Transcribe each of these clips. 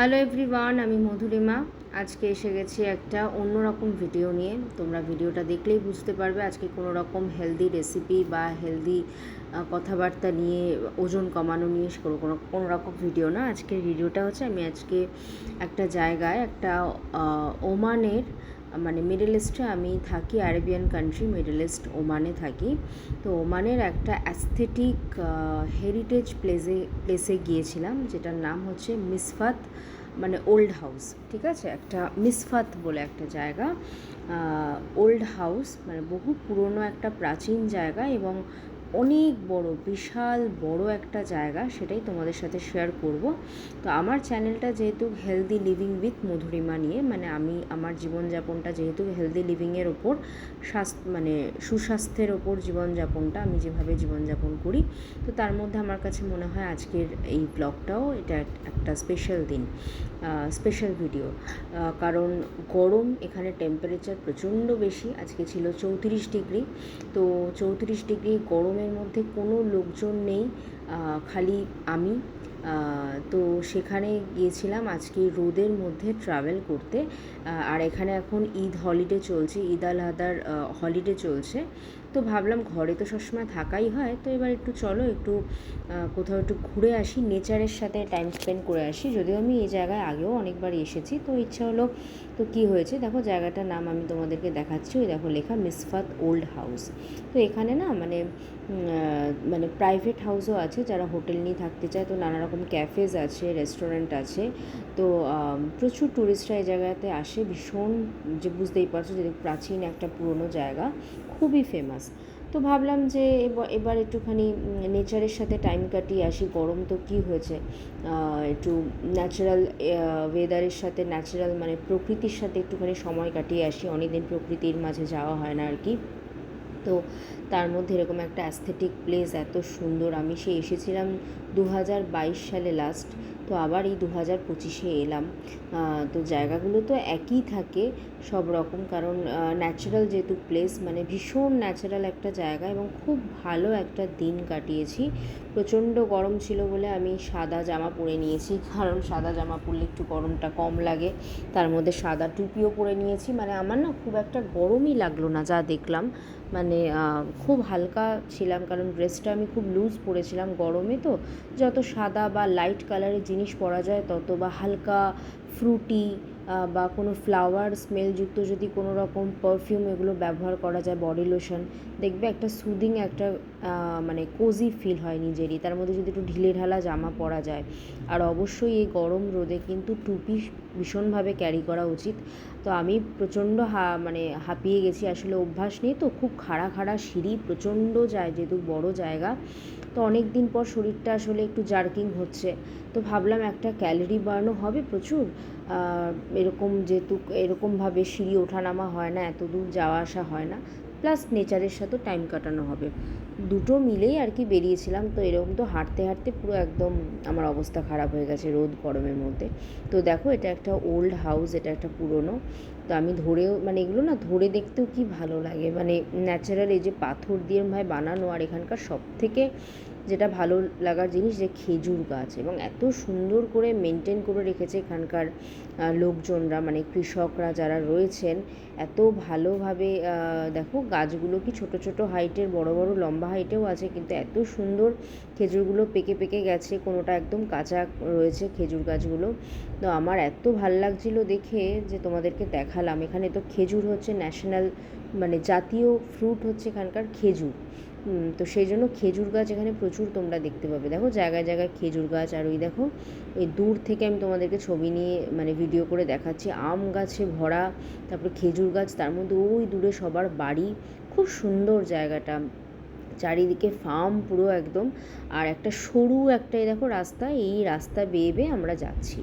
Hello everyone আমি মধুরিমা। আজকে এসে গেছি একটা অন্যরকম ভিডিও নিয়ে। তোমরা ভিডিওটা দেখলেই বুঝতে পারবে আজকে কোনো রকম হেলদি রেসিপি বা হেলদি কথাবার্তা নিয়ে, ওজন কমানো নিয়ে কোনো কোনো রকম ভিডিও না। আজকের ভিডিওটা হচ্ছে আমি আজকে একটা জায়গায় একটা ওমানের মানে মিডল ইস্টে আমি থাকি আরেবিয়ান কান্ট্রি মিডল ইস্ট ওমানে থাকি। তো ওমানের একটা অ্যাস্থেটিক হেরিটেজ প্লেসে প্লেসে গিয়েছিলাম, যেটার নাম হচ্ছে মিসফাত মানে ওল্ড হাউস ঠিক আছে? একটা মিসফাত বলে একটা জায়গা। ওল্ড হাউস মানে বহু পুরনো একটা প্রাচীন জায়গা এবং অনেক বড়, বিশাল বড় একটা জায়গা সেটাই তোমাদের সাথে শেয়ার করব। তো আমার চ্যানেলটা যেহেতু হেলদি লিভিং উইথ মধুরিমা নিয়ে মানে আমি আমার জীবনযাপনটা যেহেতু হেলদি লিভিংয়ের ওপর স্বাস্থ্য মানে সুস্বাস্থ্যের ওপর জীবনযাপনটা আমি যেভাবে জীবনযাপন করি, তো তার মধ্যে আমার কাছে মনে হয় আজকের এই ব্লগটাও এটা একটা স্পেশাল দিন স্পেশাল ভিডিও কারণ গরম, এখানে টেম্পারেচার প্রচণ্ড বেশি, আজকে ছিল চৌত্রিশ ডিগ্রি, তো চৌত্রিশ ডিগ্রি গরমের মধ্যে কোনো লোকজন নেই খালি আমি। তো সেখানে গিয়েছিলাম আজকে রোদের মধ্যে ট্রাভেল করতে। আর এখানে এখন ঈদ হলিডে চলছে, ঈদ আল আদার হলিডে চলছে। তো ভাবলাম ঘরে তো সবসময় থাকাই হয়, তো এবার একটু চলো একটু কোথাও একটু ঘুরে আসি নেচারের সাথে টাইম স্পেন্ড করে আসি। যদিও আমি এই জায়গায় আগেও অনেকবার এসেছি, তো ইচ্ছা হলো, তো কি হয়েছে? দেখো জায়গাটার নাম আমি তোমাদেরকে দেখাচ্ছি, ওই দেখো লেখা মিসফাত ওল্ড হাউস। তো এখানে না মানে মানে প্রাইভেট হাউসও আছে, যারা হোটেল নিয়ে থাকতে চায়, তো নানা রকম ক্যাফেজ আছে রেস্টুরেন্ট আছে। তো প্রচুর ট্যুরিস্টরা এই জায়গাতে আসে, ভীষণ, যে বুঝতেই পারছ যে প্রাচীন একটা পুরনো জায়গা, খুবই ফেমাস তো ভাবলাম যে এবার এবার একটুখানি নেচারের সাথে টাইম কাটিয়ে আসি, গরম তো কী হয়েছে? একটু ন্যাচারাল ওয়েদারের সাথে ন্যাচারাল মানে প্রকৃতির সাথে একটুখানি সময় কাটিয়ে আসি। অনেকদিন প্রকৃতির মাঝে যাওয়া হয় না আর কি তো তার মধ্যে এরকম একটা অ্যাস্থেটিক প্লেস এত সুন্দর। আমি সে এসেছিলাম দু হাজার বাইশ সালে লাস্ট তো আবার এই দু হাজার পঁচিশে এলাম। তো জায়গাগুলো তো একই থাকে সব রকম কারণ ন্যাচারাল যেহেতু প্লেস মানে ভীষণ ন্যাচারাল একটা জায়গা এবং খুব ভালো একটা দিন কাটিয়েছি। প্রচণ্ড গরম ছিল বলে আমি সাদা জামা পরে নিয়েছি, কারণ সাদা জামা পরলে একটু গরমটা কম লাগে। তার মধ্যে সাদা টুপিও পরে নিয়েছি মানে আমার না খুব একটা গরমই লাগল না যা দেখলাম। মানে খুব হালকা ছিলাম কারণ ড্রেসটা আমি খুব লুজ পরেছিলাম গরমে তো। যত সাদা বা লাইট কালারের জিনিস পরা যায়, তত বা হালকা ফ্রুটি বা কোনো ফ্লাওয়ার স্মেলযুক্ত যদি কোনো রকম পারফিউম এগুলো ব্যবহার করা যায় বডি লোশন দেখবে একটা সুদিং একটা মানে কোজি ফিল হয় নিজেরই। তার মধ্যে যদি একটু ঢিলে ঢালা জামা পরা যায়। আর অবশ্যই এই গরম রোদে কিন্তু টুপি ভীষণভাবে ক্যারি করা উচিত। তো আমি প্রচণ্ড হা মানে হাঁপিয়ে গেছি, আসলে অভ্যাস নেই তো, খুব খাড়া খাড়া সিঁড়ি, প্রচণ্ড যায়, যেহেতু বড় জায়গা। তো অনেক দিন পর শরীরটা আসলে একটু জার্কিং হচ্ছে। তো ভাবলাম একটা ক্যালোরি বার্নও হবে প্রচুর। এরকম যেহেতু এরকমভাবে সিঁড়ি ওঠানামা হয় না এত দূর যাওয়া আসা হয় না। প্লাস নেচারের সাথে টাইম কাটানো হবে। দুটো মিলেই আর কি বেরিয়েছিলাম, তো এরকম তো হাঁটতে হাঁটতে পুরো একদম আমার অবস্থা খারাপ হয়ে গেছে রোদ গরমের মধ্যে। তো দেখো, এটা একটা ওল্ড হাউস এটা একটা পুরনো। তো আমি ধরেও মানে এগুলো না ধরে দেখতেও কি ভালো লাগে? মানে ন্যাচারাল এই যে পাথর দিয়ে ভাই বানানো আর এখানকার সব থেকে যেটা ভালো লাগার জিনিস যে খেজুর গাছ এবং এত সুন্দর করে মেনটেন করে রেখেছে এখানকার লোকজনরা মানে কৃষকরা যারা রয়েছেন, এত ভালোভাবে দেখো গাছগুলো কি ছোট ছোট হাইটের বড় বড় লম্বা হাইটেও আছে, কিন্তু এত সুন্দর খেজুরগুলো পেকে পেকে গেছে, কোনোটা একদম কাঁচা রয়েছে খেজুর গাছগুলো। তো আমার এত ভালো লাগছিল দেখে যে তোমাদেরকে দেখালাম। এখানে তো খেজুর হচ্ছে ন্যাশনাল মানে জাতীয় ফ্রুট হচ্ছে এখানকার খেজুর। তো সেই জন্য খেজুর গাছ এখানে প্রচুর তোমরা দেখতে পাবে। দেখো, জায়গায় জায়গায় খেজুর গাছ, আর ওই দেখো, এই দূর থেকে আমি তোমাদেরকে ছবি নিয়ে মানে ভিডিও করে দেখাচ্ছি। আম গাছে ভরা, তারপরে খেজুর গাছ, তার মধ্যে ওই দূরে সবার বাড়ি। খুব সুন্দর জায়গাটা। চারিদিকে ফার্ম পুরো একদম। আর একটা সরু একটা দেখো রাস্তা, এই রাস্তা বেয়ে বেয়ে আমরা যাচ্ছি।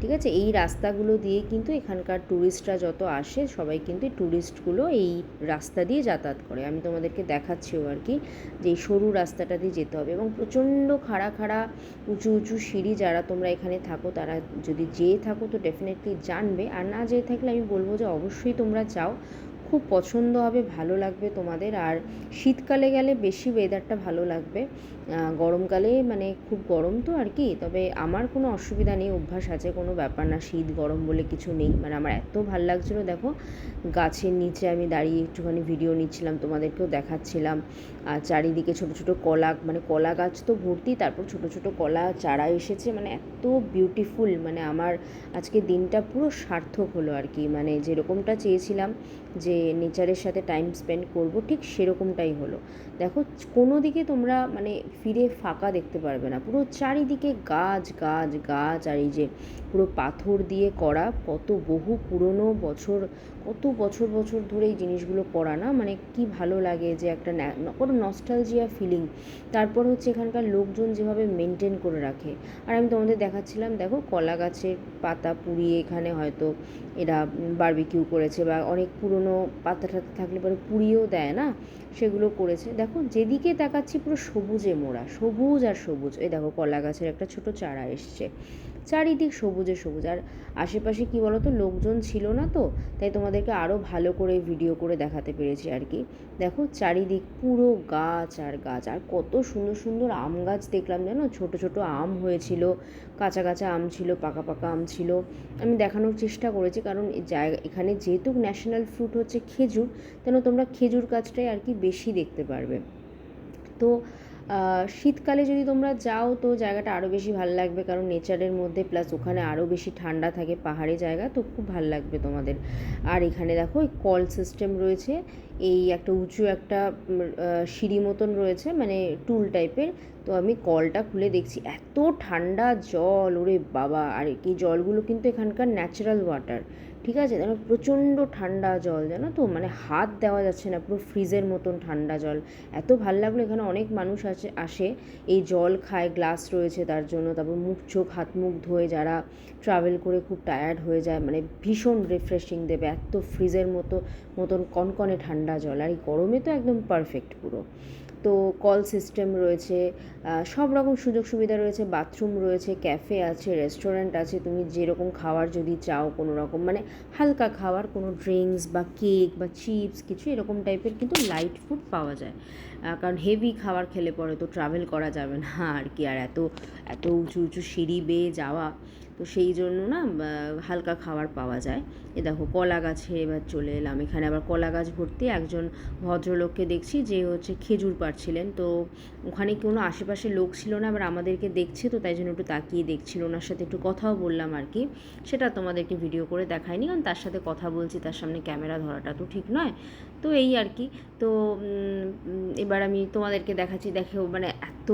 ঠিক আছে? এই রাস্তাগুলো দিয়ে কিন্তু এখানকার ট্যুরিস্টরা যত আসে, সবাই কিন্তু ট্যুরিস্টগুলো এই রাস্তা দিয়ে যাতায়াত করে। আমি তোমাদেরকে দেখাচ্ছিও আর কি যে এই সরু রাস্তাটা দিয়ে যেতে হবে। এবং প্রচণ্ড খাড়া খাড়া, উঁচু উঁচু সিঁড়ি যারা তোমরা এখানে থাকো, তারা যদি যেয়ে থাকো তো ডেফিনেটলি জানবে। আর না যেয়ে থাকলে আমি বলব যে অবশ্যই তোমরা যাও। খুব পছন্দ হবে, ভালো লাগবে তোমাদের। আর শীতকালে গেলে বেশি ওয়েদারটা ভালো লাগবে। গরমকালে মানে খুব গরম তো আর কি, তবে আমার কোনো অসুবিধা নেই, অভ্যাস আছে, কোনো ব্যাপার না, শীত, গরম বলে কিছু নেই। মানে আমার এত ভালো লাগছিল, দেখো, গাছের নিচে আমি দাঁড়িয়ে একটুখানি ভিডিও নিচ্ছিলাম, তোমাদেরকেও দেখাচ্ছিলাম। আর চারিদিকে ছোট ছোট কলা মানে কলা গাছ তো ভর্তি, তারপর ছোট ছোট কলা, চারা এসেছে মানে এত বিউটিফুল মানে আমার আজকে দিনটা পুরো সার্থক হলো আর কি। মানে যেরকমটা চেয়েছিলাম যে নেচারের সাথে টাইম স্পেন্ড করব, ঠিক সেরকমটাই হলো। দেখো, কোনো দিকে তোমরা মানে ফিরে ফাঁকা দেখতে পারবে না। পুরো চারিদিকে গাছ গাছ গাছ, আর এই যে পুরো পাথর দিয়ে করা, কত বহু পুরনো বছর কত বছর বছর ধরে এই জিনিসগুলো করা না? মানে কি ভালো লাগে যে একটা কোনো নস্টালজিয়া ফিলিং তারপর হচ্ছে এখানকার লোকজন যেভাবে মেনটেন করে রাখে। আর আমি তোমাদের দেখাচ্ছিলাম, দেখো কলা গাছের পাতা পুড়িয়ে এখানে হয়তো এরা বারবিকিউ করেছে বা অনেক পুরনো পাতা টাতা থাকলে পরে পুড়িয়েও দেয়, না? সেগুলো করেছে। দেখো যেদিকে তাকাচ্ছি পুরো সবুজে মোড়া, সবুজ আর সবুজ। এই দেখো কলা গাছের একটা ছোট চারা এসছে। চারিদিক সবুজে সবুজ। আর আশেপাশে কী বলো তো লোকজন ছিল না তো, তাই তোমাদেরকে আরও ভালো করে ভিডিও করে দেখাতে পেরেছি আর কি। দেখো চারিদিক পুরো গাছ আর গাছ, আর কত সুন্দর সুন্দর আম গাছ দেখলাম জানো? ছোট ছোট আম হয়েছিল, কাঁচা কাঁচা আম ছিল, পাকা পাকা আম ছিল। আমি দেখানোর চেষ্টা করেছি, কারণ জায়গা, এখানে যেহেতু ন্যাশনাল ফ্রুট হচ্ছে খেজুর তেন তোমরা খেজুর গাছটাই আর কি বেশি দেখতে পারবে। তো শীতকালে যদি তোমরা যাও তো জায়গাটা আরও বেশি ভালো লাগবে, কারণ নেচারের মধ্যে প্লাস ওখানে আরও বেশি ঠান্ডা থাকে, পাহাড়ি জায়গা, তো খুব ভালো লাগবে তোমাদের। আর এখানে দেখো, এই কল সিস্টেম রয়েছে, এই একটা উঁচু একটা সিঁড়ি মতন রয়েছে মানে টুল টাইপের তো আমি কলটা খুলে দেখছি, এত ঠান্ডা জল, ওরে বাবা, আর এই জলগুলো কিন্তু এখানকার ন্যাচারাল ওয়াটার ঠিক আছে? যেন প্রচণ্ড ঠান্ডা জল, জানো তো? মানে হাত দেওয়া যাচ্ছে না, পুরো ফ্রিজের মতন ঠান্ডা জল। এত ভালো লাগল, এখানে অনেক মানুষ আছে, আসে। এই জল খায় গ্লাস রয়েছে তার জন্য। তারপর মুখ, চোখ, হাত, মুখ ধোয়ে যারা ট্রাভেল করে খুব টায়ার্ড হয়ে যায় মানে ভীষণ রিফ্রেশিং দেবে। এত ফ্রিজের মতো, মতন কনকনে ঠান্ডা জল। আর এই গরমে তো একদম পারফেক্ট পুরো। তো কল সিস্টেম রয়েছে সব রকম সুযোগ সুবিধা রয়েছে, বাথরুম রয়েছে, ক্যাফে আছে, রেস্টুরেন্ট আছে, তুমি যেরকম খাবার যদি চাও কোনো রকম মানে হালকা খাবার কোনো ড্রিঙ্কস বা কেক বা চিপস কিছু এরকম টাইপের কিন্তু লাইট ফুড পাওয়া যায়। কারণ হেভি খাবার খেলে পরে তো ট্রাভেল করা যাবে না, আর কি, আর এত এত উঁচু উঁচু সিঁড়ি বেয়ে যাওয়া। তো সেই জন্য না হালকা খাবার পাওয়া যায়। এ দেখো, কলা গাছে এবার চলে এলাম। এখানে আবার কলা গাছ ভর্তি একজন ভদ্রলোককে দেখছি, যে হচ্ছে খেজুর পাড়ছিলেন তো ওখানে কোনো আশেপাশে লোক ছিল না আবার আমাদেরকে দেখছে, তো তাই জন্য একটু তাকিয়ে দেখছিল। ওনার সাথে একটু কথাও বললাম আর কি। সেটা তোমাদেরকে ভিডিও করে দেখায়নি কারণ তার সাথে কথা বলছি, তার সামনে ক্যামেরা ধরাটা তো ঠিক নয়। তো এই আর কি। তো এবার আমি তোমাদেরকে দেখাচ্ছি, দেখেও মানে এত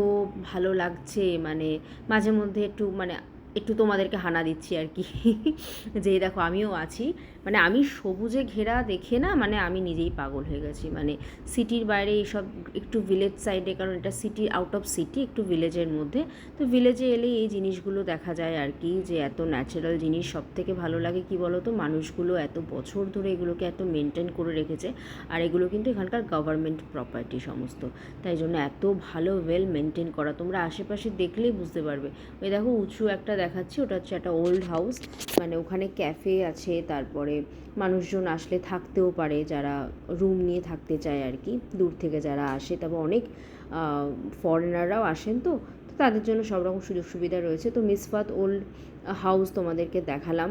ভালো লাগছে মানে মাঝে মধ্যে একটু মানে একটু তোমাদেরকে হানা দিচ্ছি আর কি। যে দেখো আমিও আছি। মানে আমি সবুজে ঘেরা দেখে না মানে আমি নিজেই পাগল হয়ে গেছি। মানে সিটির বাইরে এইসব একটু ভিলেজ সাইডে কারণ এটা সিটি আউট অফ সিটি একটু ভিলেজের মধ্যে। তো ভিলেজে এলে এই জিনিসগুলো দেখা যায় আর কি, যে এত ন্যাচারাল জিনিস সব থেকে ভালো লাগে কি বলো তো মানুষগুলো এত বছর ধরে এগুলোকে এত মেনটেন করে রেখেছে আর এগুলো কিন্তু এখানকার গভর্নমেন্ট প্রপার্টি সমস্ত। তাই জন্য এত ভালো ওয়েল মেনটেন করা। তোমরা আশেপাশে দেখলেই বুঝতে পারবে। ওই দেখো উঁচু একটা দেখাচ্ছি, ওটা হচ্ছে একটা ওল্ড হাউস মানে ওখানে ক্যাফে আছে, তারপরে মানুষজন আসলে থাকতেও পারে, যারা রুম নিয়ে থাকতে চায় আর কি দূর থেকে যারা আসে। তবে অনেক ফরেনাররাও আসেন তো তো তাদের জন্য সব রকম সুযোগ সুবিধা রয়েছে। তো মিসফাত ওল্ড হাউস তোমাদেরকে দেখালাম।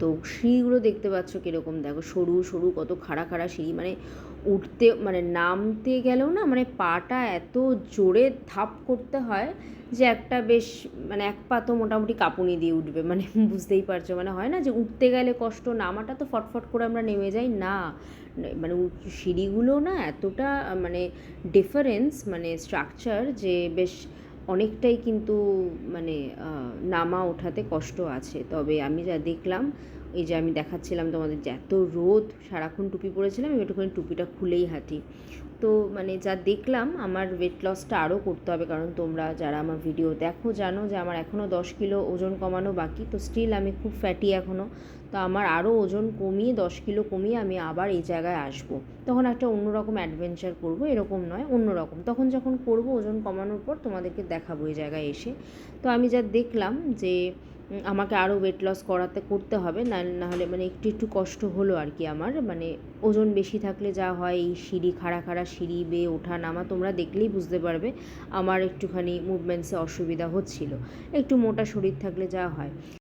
তো সিঁড়িগুলো দেখতে পাচ্ছ কীরকম? দেখো সরু সরু, কত খাড়া খাড়া সিঁড়ি। মানে উঠতে মানে নামতে গেলেও না মানে পাটা এত জোরে ধাপ করতে হয় যে একটা বেশ মানে এক পা তো মোটামুটি কাঁপুনি দিয়ে উঠবে। মানে বুঝতেই পারছ মানে হয় না যে উঠতে গেলে কষ্ট, নামাটা তো ফটফট করে আমরা নেমে যাই। না মানে সিঁড়িগুলো না এতটা মানে ডিফারেন্স মানে স্ট্রাকচার যে বেশ অনেকটাই কিন্তু মানে নামা ওঠাতে কষ্ট আছে। তবে আমি যা দেখলাম এই যে আমি দেখাচ্ছিলাম তোমাদের যে এত রোদ, সারাক্ষণ টুপি পরেছিলাম, আমি একটুখানি টুপিটা খুলেই হাঁটি। তো মানে যা দেখলাম, আমার ওয়েট লসটা আরও করতে হবে, কারণ তোমরা যারা আমার ভিডিও দেখো, জানো যে আমার এখনও দশ কিলো ওজন কমানো বাকি, তো স্টিল আমি খুব ফ্যাটি এখনও তো আমার আরও ওজন কমিয়ে, দশ কিলো কমিয়ে আমি আবার এই জায়গায় আসব। তখন একটা অন্যরকম অ্যাডভেঞ্চার করব, এরকম নয়, অন্যরকম। তখন যখন করব ওজন কমানোর পর তোমাদেরকে দেখাবো এই জায়গায় এসে। তো আমি যা দেখলাম যে আমাকে আরও ওয়েট লস করাতে করতে হবে। না, নাহলে মানে একটু একটু কষ্ট হলো আর কি আমার। মানে ওজন বেশি থাকলে যা হয়, এই সিঁড়ি, খাড়া খাড়া সিঁড়ি, বেয়ে ওঠা, নামা তোমরা দেখলেই বুঝতে পারবে আমার একটুখানি মুভমেন্টসে অসুবিধা হচ্ছিল। একটু মোটা শরীর থাকলে যা হয়।